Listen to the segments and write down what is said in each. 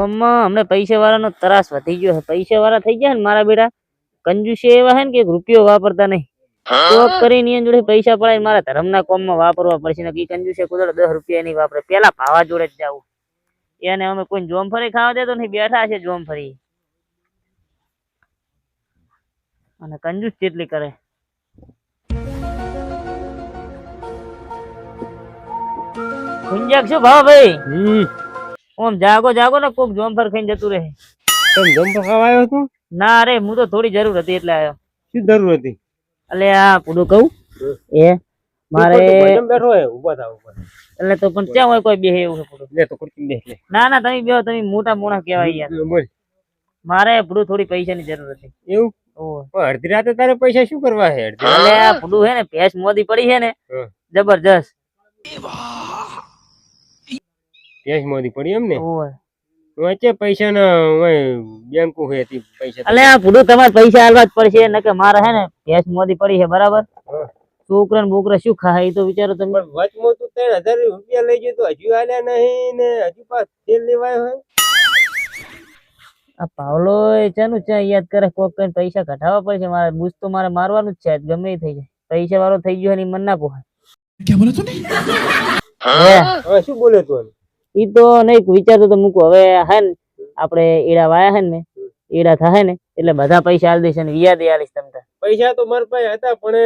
ગામમાં હમણે પૈસાવાળાનો ત્રાસ વધી ગયો છે. પૈસા વાળા થઈ ગયા ને મારા બેટા? કંજુસે એવા હે ને કે એક રૂપિયો વાપરતા નહીં. કોક કરીને એની જોડે પૈસા પડાય મારા ધર્મના કોમમાં વાપરવા પડશે. ને કંજુસે કુદર દસ રૂપિયા નહીં વાપરે. પેલા ભાવા જોડે જ જાવું. એને અમે કોઈ જોમફળી ખાવા દેતો નહીં બેઠા છે જોમફળી અને કંજૂસ જેટલી કરે. ગુંજાક શું ભાવ ભાઈ ઓમ જાગો જાગો ને કોક જોમફર ખાઈને જતું રહે. તમ જોમફર ખાવા આવ્યો તું ના અરે હું તો થોડી જરૂર હતી એટલે આવ્યો. શું જરૂર હતી? એટલે આ પૂરું કહું. એ મારે બેઠો હે ઊભા થાવ ઊભા એટલે તો પણ ત્યાં હોય કોઈ બેહે એવું પૂરું લે તો બેસ લે. ના ના તમે બેહો તમે મોટા મોણા કહેવાય યાર. બોલ મારે પૂરું થોડી પૈસાની જરૂર હતી. એવું? અડધી રાતે તારે પૈસા શું કરવા છે અડધી પૂરું હે ને ભેંસ મોદી પડી છે ને જબરજસ્ત. કેશમાંથી પડી એમ ને વચ્ચે પૈસા ના બેંકો હે હતી પૈસા અલે આ પૂરું તમારે પૈસા આલવા જ પડશે ન મારે હે ને કેશમાંથી પડી છે બરાબર? છોકરા ને બોકરા શું ખાય તો બિચારો તમે. વચમાં તું ત્રણ હજાર રૂપિયા લઈ ગયો તો હજુ આલ્યા નહીં ને હજુ પાસ તેલ લેવાય હોય? આ પાવલો ચાનું ચા યાદ કરે કોક કઈ પૈસા ઘટાડવા પડશે મારે બુસ તો મારે મારવાનું જ છે ગમે એ થઈ જાય. પૈસા વાળો થઈ ગયો એની મન ના પોહાય. શું બોલે તું ઈ તો નહીં વિચારતો તો મૂકો. હવે હે ને આપણે ઈડા વાયા હે ને ઈડા થાય ને એટલે બધા પૈસા આલી દઈશ વિયા દે આલીશ તમને પૈસા તો મારા પાસે હતા પણ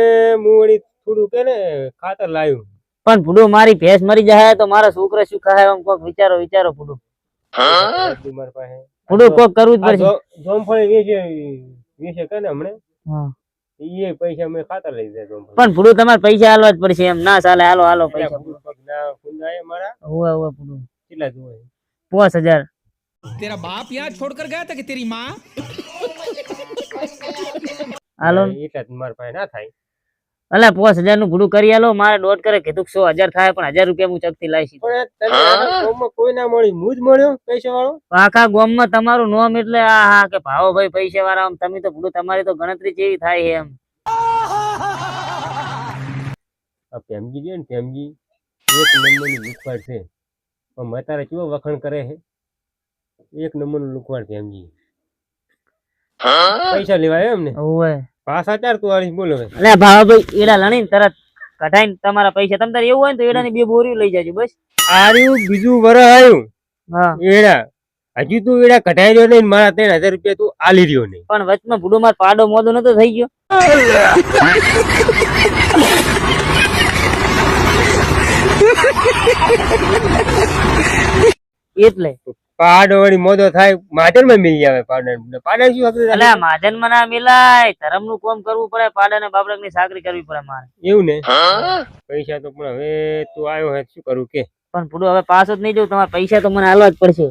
હું વળી થોડું કે ને ખાતર લાવ્યું. પણ ભૂડો મારી ભેંસ મરી જાય તો મારા છોકરા શું ખાય એમ કોક વિચારો વિચારો ભૂડો. ભૂડો કોક કરવું જ પડશે. જોમફળી વેચે વેચે કે ને હમણે? હા. એ પૈસા મેં ખાતર લઈ જાય પણ ભૂડો તમારે પૈસા આલવા જ પડશે એમ. ના ચાલે હાલો હાલો પૈસા પગના મારા? હોવે હોવે ભૂડું. કેટલા જોવે? પાંચ હજાર. તેરા બાપ યાદ છોડ કર ગયા તા કે તેરી માં? હાલો. એટલે મારા ભાઈ ના થાય. અલા પાંચ હજારનું ગુડું કરી આલો મારે દોઢ કરે કે તું સો હજાર થાય પણ હજાર રૂપિયા હું ચકથી લાવી શકું. કોઈ ના મળી હું જ મળ્યો પૈસા વાળો આખા ગોમમાં તમારું નોમ એટલે આ હા કે ભાવો ભાઈ પૈસા વાળા આમ તમે તો ગુડું તમારી તો ગણતરી જેવી થાય એમ. આ પેમજી ગયો ને પેમજી એક નંબરની છે. પણ મતારે કેવો વખાણ કરે છે? એક નંબરનું લુકવાડ છે એમજી પૈસા લેવાય એમ ને? ઓવે. પાછા ચાર તું આવીશ બોલો ભાઈ. એટલે ભાવો ભાઈ એડા લણીને તરત કઢાઈને તમારા પૈસા તમ તારે એવું હોય ને તો એડાની બે બોરીઓ લઈ જાજો બસ. આર્યું બીજું વર આવ્યું હા. એડા હજુ તું એડા કઢાઈ રહ્યો નહીં મારા ત્રણ હજાર રૂપિયા તું આલી રહ્યો નહીં. પણ વચમાં ભૂડો માર પાડો મોદો નતો થઈ ગયો. એટલે? પાડો વળી મોદો થાય માધનમાં મિલી આવે પાડન પાડન શું આપણે એટલે માધનમાં ના મિલાય. ધર્મનું કોમ કરવું પડે પાડા ને બાબરકની સાકરી કરવી પડે મારે. એવું ને? પૈસા તો પણ હવે તું આવ્યો હે શું કરું કે? પણ પૂરું હવે પાસ જ નહીં જવું તમારે પૈસા તો મને હાલવા જ પડશે.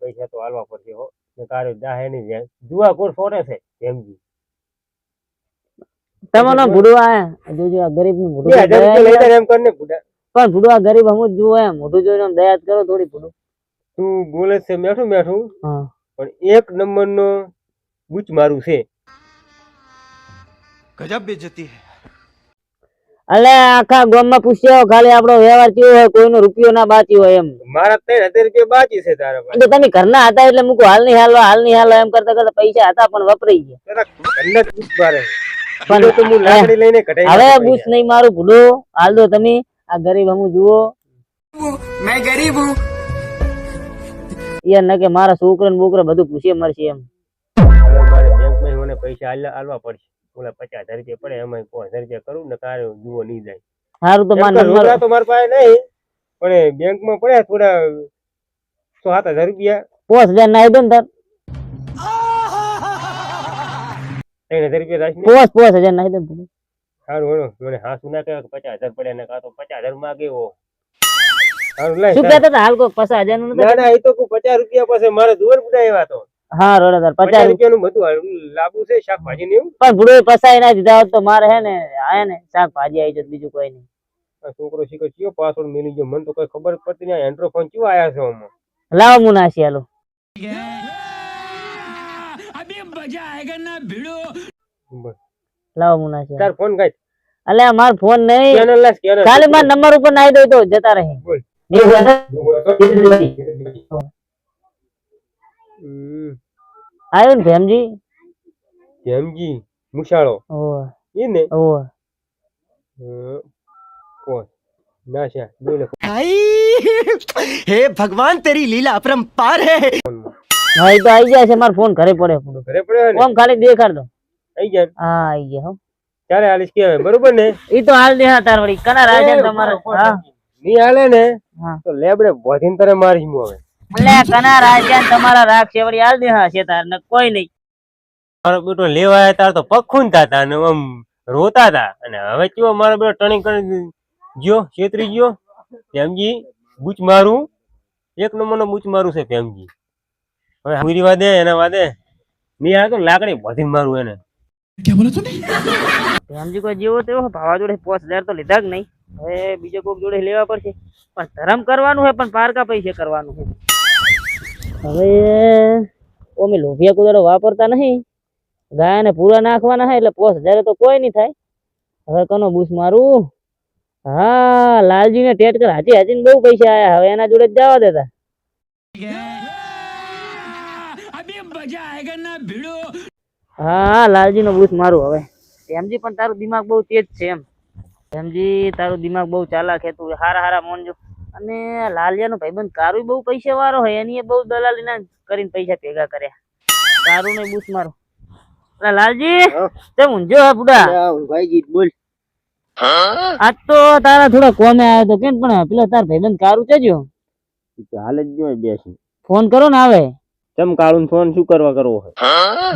પૈસા તો આલવા પડશે હો. ને તારે જાહે નહીં જાય દુઆ કોર ફોરે છે એમજી તમારો ભૂડવા જોજો આ ગરીબનું ભૂડું એમ કરને ભૂડા. પણ ભૂડવા ગરીબ હમ જ જુઓ એમ મોઢું જોઈને દયા કરો થોડી ભૂડું. તું બોલે છે મેઠું મેઠું. પણ એક નંબર નો બૂચ મારું છે. ગજબ બેજતી હે. અલે આખા ગામમાં પૂછ્યો ખાલી આપણો વ્યવહાર કેવો હોય કોઈનો રૂપિયો ના બાચ્યો હોય એમ. મારા ત્રણ હજાર રૂપિયા બાકી છે તારા પાસે. તમે ઘરના હતા એટલે મૂકું હાલની હાલ હાલની હાલ એમ કરતા કરતા પૈસા હતા પણ વપરાઈ ગયા. ઘરના જ મારે. હવે બુશ નહીં મારું ભૂલો. હાલ દો તમે. આ ગરીબ હમું જુઓ. મેં ગરીબ હું. યાર ન મારા છોકરા ને બોકરા બધું પૂછે મરશે એમ. બેંકમાં મને પૈસા આલવા પડશે. ઓલા પચાસ હજાર રૂપિયા પડે એમાં પાંચ હજાર રૂપિયા કરું ને કારે જુઓ નહીં જાય. સારું તો મારા તો મારા પાસે નહીં પણ બેંકમાં પડ્યા થોડા સો સાત હજાર રૂપિયા. પાંચ હજાર ના દો ને તાર. ત્રણ હજાર રૂપિયા રાખીને પાંચ પાંચ હજાર નાખી દે સારું હેડો. મને હાસુ ના કહેવાય કે પચાસ હજાર પડ્યા ને કાં તો પચાસ હજારમાં ગયો શું કહેતા હતા? હાલ કોઈ પચાસ હજારનું ના ના એ તો પચાસ રૂપિયા પાસે મારે દોર બુડા તો. હા પચાસ રૂપિયા નું બધું લાંબુ છે શાકભાજી ને પણ પસાઈ ના દીધા હોત તો મારે હે ને આયા ને શાકભાજી આવી જત બીજું કોઈ નહીં. છોકરો શીખો કયો પાસવર્ડ મિલી ગયો. મને તો કઈ ખબર પડતી નહીં. એન્ડ્રો ફોન ચેવો આયા છે આમાં? લાવો હું નાસી હાલો अभी मजा आएगा ना भिड़ो બસ. લાવો હું નાસી હાલો. તાર ફોન કાઢ અલ્યા માર ફોન નહીં સ્કેનર લા સ્કેનર ખાલી મારા નંબર ઉપર નાખી દો તો જતા રહે બોલ. બે હજાર હમ, આવ્યો ને ભેમજી ધ્યાનજી મુશાળો ઓવે એ ને ઓવે હમ, કોણ ના છે બોલે हे भगवान तेरी लीला अपरंपार है ફોનમાં હા એ તો આવી જાય છે મારો ફોન ઘરે પડે પૂરો ઘરે પડે ને? ફોન ખાલી દેખાડ દો. આઈ જાય. હા આવી જાય હો. ક્યારે હાલીશ કેવાય બરોબર ને? ઈ તો હાલ દેહા તાર વળી. કના રાજન તમારો? હા. ની હાલે ને હા. તો લેબડે બોધીને તરે મારી હું હવે. લે કના રાજન તમારા રાખશે. વળી હાલ દેહા છે તાર ને કોઈ નહીં મારો બેટો લેવા તાર તો પગ તાતા ને આમ રોતા હતા અને હવે કેવો મારો બેટો ટર્નિંગ કરી ગયો છેતરી ગયો પ્રેમજી બૂચ મારું. એક નંબરનો બૂચ મારું છે પ્રેમજી હવે વાદે એને વાદે. નહીં આ તો લાકડી વધીને મારું એને. ક્યાં બોલે તું ધરમજી કોઈ જેવો તેવો ભાવા જોડે પાંચ હજાર તો લીધા જ નહીં. હવે બીજો કોઈક જોડે લેવા પડશે. પણ ધરમ કરવાનું છે પણ પારકા પૈસે કરવાનું છે હવે ઓમે લોભિયા કુદરો વાપરતા નહીં. ગાયને પૂરા નાખવાના હે એટલે પાંચ હજાર તો કોઈ નહીં થાય. હવે કોનો બૂસ મારું? હા લાલજી ને ટેટ કર. હાજી ને બહુ પૈસા આયા. હવે એના જોડે જ જવા દેતા. હા લાલજી નો બૂથ મારું હવે. એમજી પણ તારું દિમાગ બહુ તેજ છે એમ. એમજી તારું દિમાગ બહુ ચાલાક છે તું હારા હારા મોનજો અને લાલિયા ભાઈબંધ કારું બહુ પૈસા વાળો હોય એની બહુ દલાલી ના કરીને પૈસા ભેગા કર્યા. તારું ને બૂથ મારું. લાલજી તે ઊંઝો હા બુડા ભાઈજી બોલ. આજ તો તારા થોડા કોમે આવ્યો તો કેમ પણ પેલો તાર ભાઈબંધ કારું છે જો હાલ જ જો બેસી ફોન કરો ને આવે. ચમ કાળું ફોન શું કરવા કરવો હોય?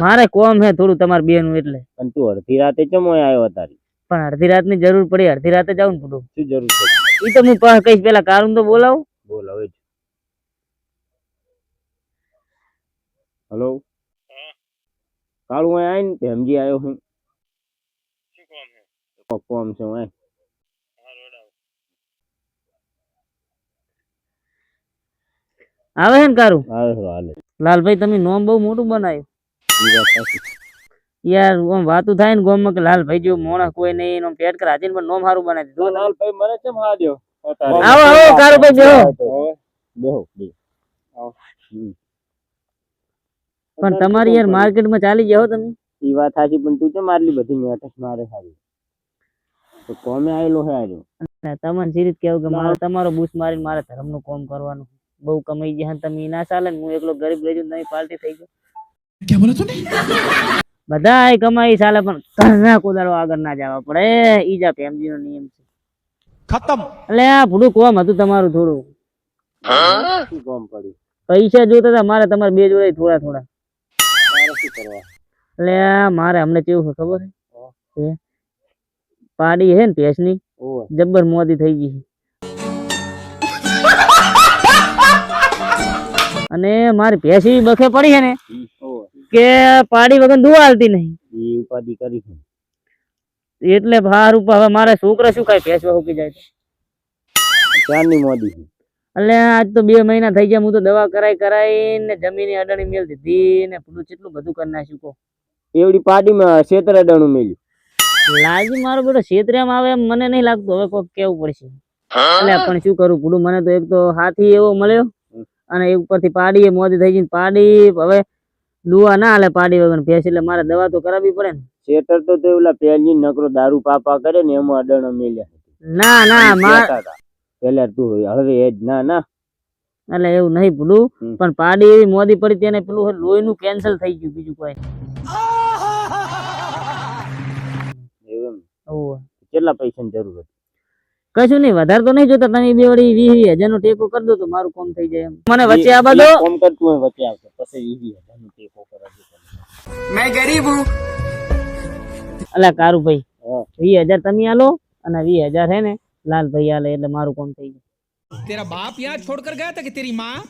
મારે કોમ હે થોડું તમારે બેન એટલે. પણ તું અડધી રાતે ચમ આવ્યો તારી પણ અડધી રાતની જરૂર પડી અડધી રાતે જાઉં થોડું. શું જરૂર છે ઈ તો હું પાસે કહીશ પેલા કાળું તો બોલાવ. બોલાવે જ. હલો? કાળું અહીં આવીને ભેમજી આવ્યો હું. કોમ છે હું આવે હે ને કારું? આવે છે હાલે. લાલભાઈ તમે નોમ બહુ મોટું બનાવ્યું. ઈ વાત સાચી. યાર આમ વાતું થાય ને ગોમ કે લાલભાઈ જો મોણા કોઈ નહીં એનો પેટ કર પણ નોમ સારું બનાવી દીધું. લાલભાઈ મને કેમ હા આવો આવો કારુભાઈ બેહો. બેહો આવો. પણ તમારી યાર માર્કેટમાં ચાલી જાઓ તમે? ઈ વાત સાચી પણ તું કેમ મારલી બધી મેટસ મારે સારી તો કોમે આવેલો હે આજો તમને સીરીત કેવું કે મારે તમારો બૂસ મારીને મારે ધર્મનું કોમ કરવાનું? બહુ કમાઈ ગયા તમે ના ચાલે હું એકલો ગરીબ રહી તમે પાર્ટી થઈ ગયો ક્યાં બોલો તું બધા કમાઈ ચાલે પણ ઘરના કોદારો આગળ ના જવા પડે. ઈજા પેમજી નો નિયમ છે. ખતમ. એટલે આ ભૂડું કોમ હતું તમારું થોડું. કોમ પડ્યું પૈસા જોતા હતા મારે તમારે બે જોડે થોડા થોડા. મારે એટલે આ મારે અમને કેવું છે ખબર છે? પાડી હે ને ભેંસની? જબ્બર મોદી થઈ ગઈ અને મારી ભેંસી બખે પડી છે ને કે પાડી વગર દુવા આવતી નહીં. ઉપાધિ કરી છે. એટલે ભાર ઉપર હવે મારે છોકરા શું ખાય ભેંસ ઉકી જાય. ચારની મોદી છે. એટલે આજ તો બે મહિના થઈ ગયા હું તો દવા કરાઈ કરાઈ ને જમીન અડણી મેલ દીધી ને પેલું કેટલું બધું કરી નાખ્યું કો એવડી પાડીમાં ક્ષેત્ર અડણું મેલ્યું. લાજી મારો બેટો ક્ષેત્રમાં આવે એમ મને નહીં લાગતું હવે કોઈક કેવું પડશે. એટલે પણ શું કરું પૂરું મને તો એક તો હાથી એવો મળ્યો. અને એ ઉપરથી પાડી એ મોદી થઈ જઈને ને પાડી. હવે દુવા ના હાલે પાડી વગર ભેંસ એટલે મારે દવા તો કરાવવી પડે ને. શેટર તો પેલા પહેલી નકરો દારૂ પાપા કરે ને એમાં અડણો મેલ્યા ના ના માર પેલા તું હવે એ જ ના ના. એટલે એવું નહીં ભૂલું. પણ પાડી એવી મોદી પડી તેને પેલું લોહીનું કેન્સલ થઈ ગયું બીજું કોઈ. કેટલા એમ. ની જરૂર હતી? કશું નહીં વધારે તો નહીં જોતા. તમે બે વળી વીસ વીસ હજાર ટેકો કરી દો તો મારું કોમ થઈ જાય મને વચ્ચે આ બધો કોમ કરતું હોય વચ્ચે આવશે. પછી વીસ હજાર નો ટેકો કરો મેં ગરીબ હું. અલા કારું ભાઈ વીસ હજાર તમે આલો અને વીસ હજાર હે ને લાલ ભાઈ આલે એટલે મારું કોમ થઈ જાય. તેરા બાપ યાર છોડ કર ગયા હતા કે તેરી માં?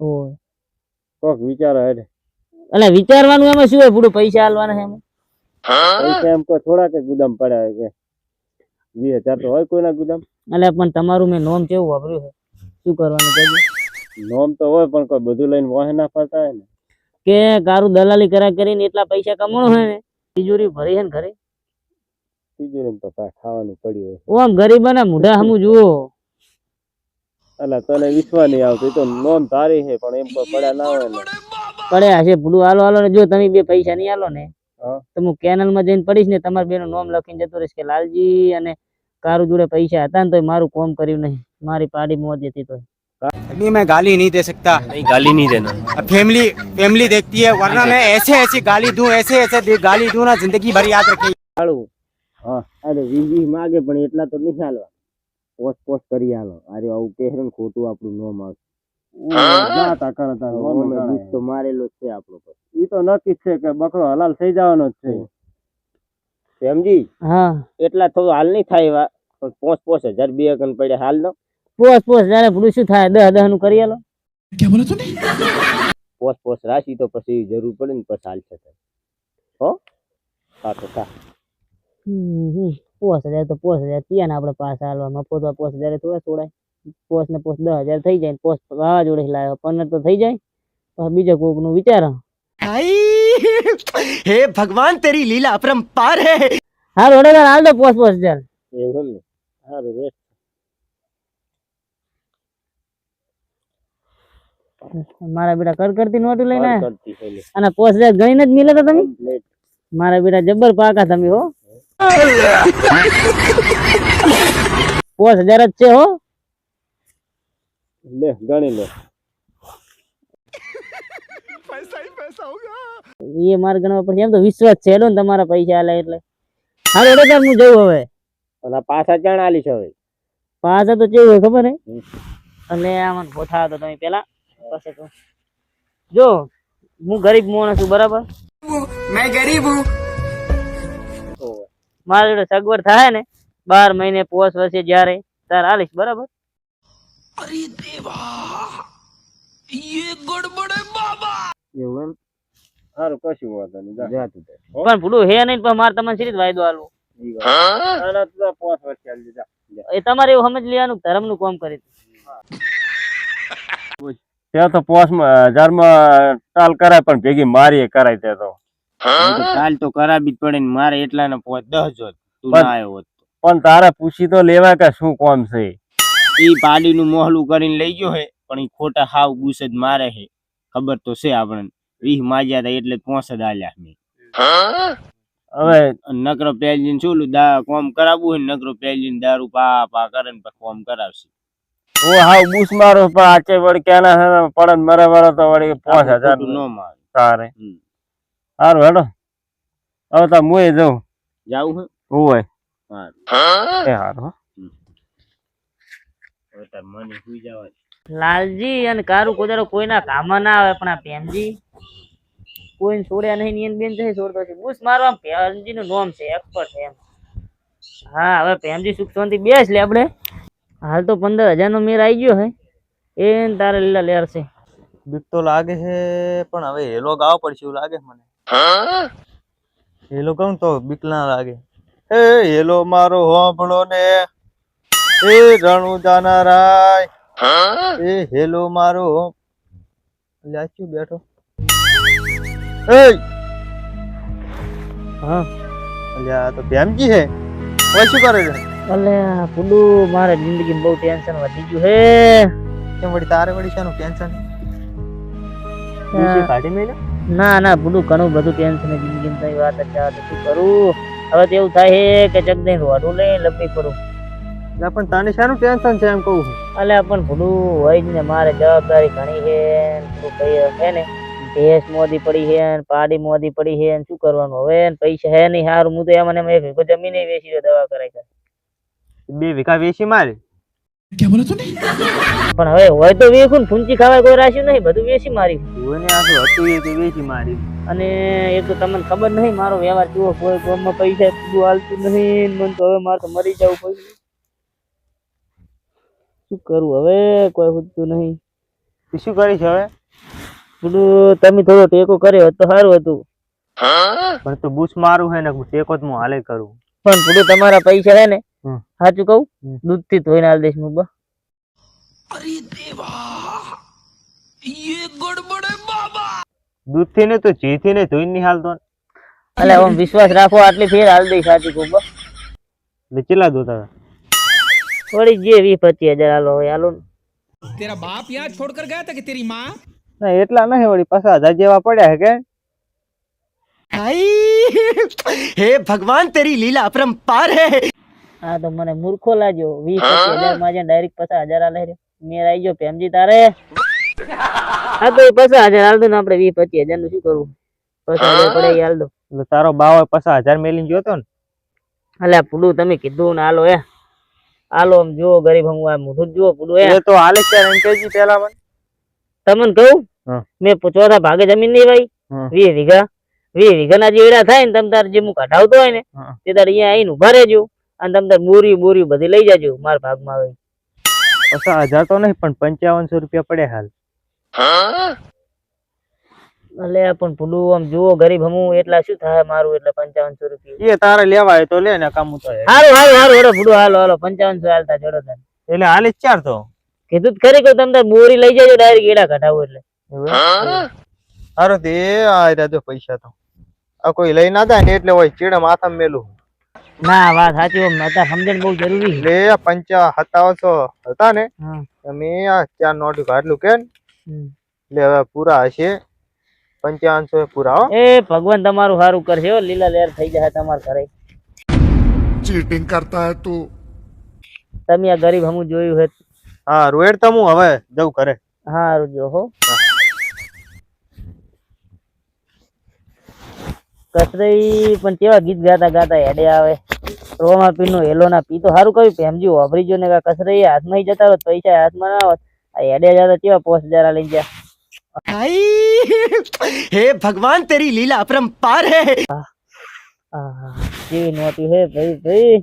ઓય. કોક વિચાર હે અલા વિચારવાનું એમાં શું હોય? પૂરું પૈસા આલવાના હે એમાં. પૈસા એમ કોઈ થોડાક ગુદામ પડ્યા કે વીસ હજાર તો હોય કોઈના ગુદામ. એટલે પણ તમારું મેં નોમ કેવું વાપર્યું છે? શું કરવાનું કહેજો નોમ તો હોય પણ કોઈ બધું લઈને વાહે ના ફરતા હોય ને. કે કારું દલાલી કરા કરીને એટલા પૈસા કમાણો હોય ને? તિજોરી ભરી હે ને ઘરે? તિજોરી તો કાંઈ ખાવાનું પડ્યું હોય. ઓમ ગરીબાના મોઢા હમું જુઓ. એટલે તને વિશ્વા નહીં આવતો તો નોમ તારી છે પણ એમ કોઈ પડ્યા ના હોય ને. પડ્યા હશે ભૂલું હાલો હાલો ને જો તમે બે પૈસા નહીં હાલો ને. તો હું કેનલ માં જઈને પડીશ ને તમારા બેનું નામ લખીને જતો રહીશ કે લાલજી અને કારું જોડે પૈસા હતા ને તો મારું કોમ કર્યું નહીં મારી પાડી મોજ હતી તો अभी मैं गाली नहीं दे सकता નહીં ગાલી નહીં દેના अब फैमिली फैमिली देखती है वरना मैं ऐसे ऐसी गाली दूं ऐसे ऐसे दे- गाली दूं ना जिंदगी भर याद रखेगी હાલું હા અરે વીસ વીસ માગે પણ એટલા તો નહીં હાલવા પોસ્ટ પોસ્ટ કરી હાલો અરે આવું પહેરે ને ખોટું આપણું નોમ આવશે જાતા કરતા ઓમે તો મારેલો છે આપણો ઈ તો નક્કી છે કે બકરો હલાલ થઈ જવાનો જ છે. પ્રેમજી હા. એટલા થોડું હાલ નહીં થાય એવા પણ પોસ પોસ હજાર બે કન પડે હાલ નો પોસ જયારે ભૂલું થાય? દહ દહનું કરી રાશી તો પછી જરૂર પડે ને પછી હાલ છે હો? કાતો કા પોસ હજાર તો પોસ હજાર ત્યાં આપડે પાછા હાલવા. મફત પોસ હજાર થોડા છોડાય. પોસ ને પોસ દસ હજાર થઈ જાય પોસ વાવાઝોડે લાવ્યો પંદર તો થઈ જાય. પણ બીજો કોકનું વિચાર હે ભગવાન તેરી લીલા અપરંપાર હે. હા રોડેદાર હાલ દો પોસ પોસ હજાર. એવું ને? હા રે મારા બેટા કરકરતી નોટું લઈને અને પોસ હજાર ગણીને જ મિલે તો તમે? મારા બેટા જબર પાકા તમે હો. પોસ હજાર જ છે હો. લે ગણી લે. પૈસા પૈસા હોગા એ માર ગણવા પડશે. એમ તો વિશ્વાસ છે ને તમારા પૈસા આલે એટલે. હાલ એટલે તાર હું જઉં હવે. ઓલા પાછા ચણ આલી છે હવે? પાછા તો કેવું હોય ખબર હે? અને આમાં ભોથા હતો તમે પેલા. પછી તો. જો હું ગરીબ માણસ છું બરાબર? મેં ગરીબ હું. મારી જોડે સગવડ થાય ને બાર મહિને પોસ વસે જ્યારે ત્યારે આલીશ બરાબર? એવું એમ કશું વાંધો નહીં જા. જા તું તાર. પણ ભૂલું હે નહીં પણ મારે તમને સીધી વાયદો આલવો ઈ વાત. તું તો પાંચ વર્ષ ચાલી જા. જા. એ તમારે એવું સમજ લેવાનું ધર્મનું કામ કરી ત્યાં તો પોસ હજારમાં ટાલ કરાય પણ ભેગી મારી કરાય ત્યાં તો કાલ તો કરાવી જ પડે ને મારે એટલા ને પોચ દસ જોત તું પણ- ના આવ્યો હોત તો. પણ તારે પૂછી તો લેવાય કે શું કોમ છે ઈ પાડીનું મોહલું કરીને લઈ ગયો હે પણ ઈ ખોટા હાવ ગુસ જ મારે હે. ખબર તો છે આપણને. વીહ માજ્યા હતા એટલે પોસ જ આલ્યા મેં. હવે નકરો પેલજીને શું દા કોમ કરાવવું હોય નકરો પેલજીને દારૂ પા પા કરે ને કોમ કરાવશે. હું હાવ બુસ મારો પણ આચે વળી ક્યાંના હે પડન મરે મરે તો વળી પાંચ હજાર ખોટું ન મારે તારે. સારું હેડો. હવે તો મુએ જાઉં. જાવું હે? હોય. હા એ હારું તાર મને સુઈ જવા લાલજી અને કારું કોદારો કોઈના કામમાં ના આવે પણ આ પ્રેમજી કોઈને છોડ્યા નહીં નિયન બેન જઈ છોડતો છે બુસ મારવા પ્રેમજી નું નામ છે એક્સપર્ટ છે એમ. હા હવે પ્રેમજી સુખ શાંતિ બેસ લે આપણે. હાલ તો પંદર હજાર નો મેર આવી ગયો હે. એ તારે લીલા લેર છે. બીક તો લાગે છે પણ હવે હેલો ગાવો પડશે એવું લાગે મને. હેલો કહું તો બીક ના લાગે. એ હેલો મારો હોંભળો ને. એ રણુ જાનારાય એ હેલો મારો. હોં- બેઠો? એ હા. અલ્યા તો ભેમજી છે હવે શું કરે છે? અલે પુડુ મારે જિંદગી બહુ ટેન્શન વધી ગયું હે. કેમ વળી તારે વળી શાનું ટેન્શન? કાઢી મેલ્યો? ના ના બધું ઘણું બધું ટેન્શન જિંદગી કઈ વાત ચાલે શું કરું. હવે તો એવું થાય કે જગદઈ રોડું લઈ લપી પડું પણ તને શાનું ટેન્શન છે એમ કહું છું. એટલે પણ ભૂલું હોય જ ને મારે જવાબદારી ઘણી છે શું કહીએ છે ને. દેશ મોદી પડી છે પાડી મોદી પડી છે શું કરવાનું હવે પૈસા હે નહીં હારું હું તો એમ મને એક વીઘો વેચી દવા કરાય બે વીઘા વેચી મારી? પણ હવે હોય તો વેચું ફૂંચી ખાવાય કોઈ રાખ્યું નહીં બધું વેચી મારી. કોઈને હતું એ વેચી મારી. અને એ તો તમને ખબર નહીં મારો વ્યવહાર કેવો કોઈ કોમમાં પૈસા હાલતું નહીં મને તો હવે મારે તો મરી જવું પડ્યું શું કરું? હવે કોઈ પૂછતું નહીં. તું શું કરીશ હવે? બધું તમે થોડો ટેકો કર્યો હોત તો સારું હતું. પણ તું બુશ મારું હે ને ટેકો જ હું હાલે કરું. પણ થોડું તમારા પૈસા હે ને સાચું કહું? દૂધથી ધોઈને હાલ દઈશ હું બસ. દૂધથી ને તો ઘી થી ને ધોઈને નહીં હાલતો. અલે આમ વિશ્વાસ રાખો આટલી ફેર હાલ દઈશ સાચું કહું બા કેટલા દોતા હતા? થોડી જે વી પચીસ હજાર આલો હોય હાલો તેરા બાપ યાદ છોડ કર ગયા હતા કે તેરી માં? ના એટલા નહીં વળી પાછા હજાર જેવા પડ્યા કે? હે ભગવાન તેરી લીલા અપરંપાર હે. આ તો મને મૂર્ખો લાગ્યો. વીસ હજારમાં જે ડાયરેક્ટ પાછા હજાર હાલે રે મેર આવી ગયો પ્રેમજી તારે? હા તો એ હજાર હાલ દો ને આપણે વીસ પચીસ હજારનું શું કરવું? પાછા હજાર પડે હાલ દો. તારો બાવ પાછા હજાર મેલી ગયો તો ને? અલ્યા પુડું તમે કીધું ને હાલો એ હાલો આમ જુઓ ગરીબ હું આ મોઢું જુઓ પુડું એ તો હાલે કેજી પેલા મને. તમને કહું? મેં ચોથા ભાગે જમીન નહીં ભાઈ. વીસ વીઘા વીસ વીઘાના જેવડા થાય ને તમ તાર જે હું કઢાવતો હોય ને તે તાર અહીંયા આવીને ઊભા રહેજો અને તમ તાર બોરી બોરી બધી લઈ જાજો મારા ભાગમાં આવે હજાર તો નહીં પણ પંચાવનસો રૂપિયા પડે હાલ. એટલે પણ ભૂલું આમ જુઓ ગરીબ હમું એટલા શું થાય મારું? એટલે પંચાવનસો રૂપિયા. એ તારે લેવા તો લે ને કામ તો. હારું હારું હારું હેડો ભૂલું હાલો હાલો પંચાવનસો હાલતા જોડો એટલે હાલે ચાર તો. કીધું ખરી કે તમ તાર બોરી લઈ જાય ડાયરેક્ટ એડા કઢાવું એટલે. હારો તે આ રહ્યા પૈસા તો. આ કોઈ લઈ ના જાય ને એટલે હોય ચીડે માથા મેલું. ના વાત સાચી અત્યારે સમજણ બહુ જરૂરી છે. એટલે પંચા સત્તાવનસો હતા ને. તમે આ ચાર નોટ કાઢલું કે? એટલે હવે પૂરા હશે. પંચાવનસો પૂરા એ ભગવાન તમારું સારું કરશે લીલા લેર થઈ જશે તમારા ઘરે. ચીટિંગ કરતા હે તું. તમે આ ગરીબ હમું જોયું હે હા રોડ તો હું હવે જવું ઘરે. હા જો હો. કસરઈ પણ કેવા ગીત ગાતા ગાતા હેડે આવે. રોમા પીનો હેલો ના પી તો સારું કહ્યું પેમજી વાપરીજો ને કસરઈ હાથમાં જતા હોત પૈસા હાથમાં ના હોત. આ હેડે જતા કેવા પોસ્ટ જરા લઈ ગયા. હે ભગવાન તેરી લીલા અપરંપાર હે કેવી નોતી હે ભાઈ ભાઈ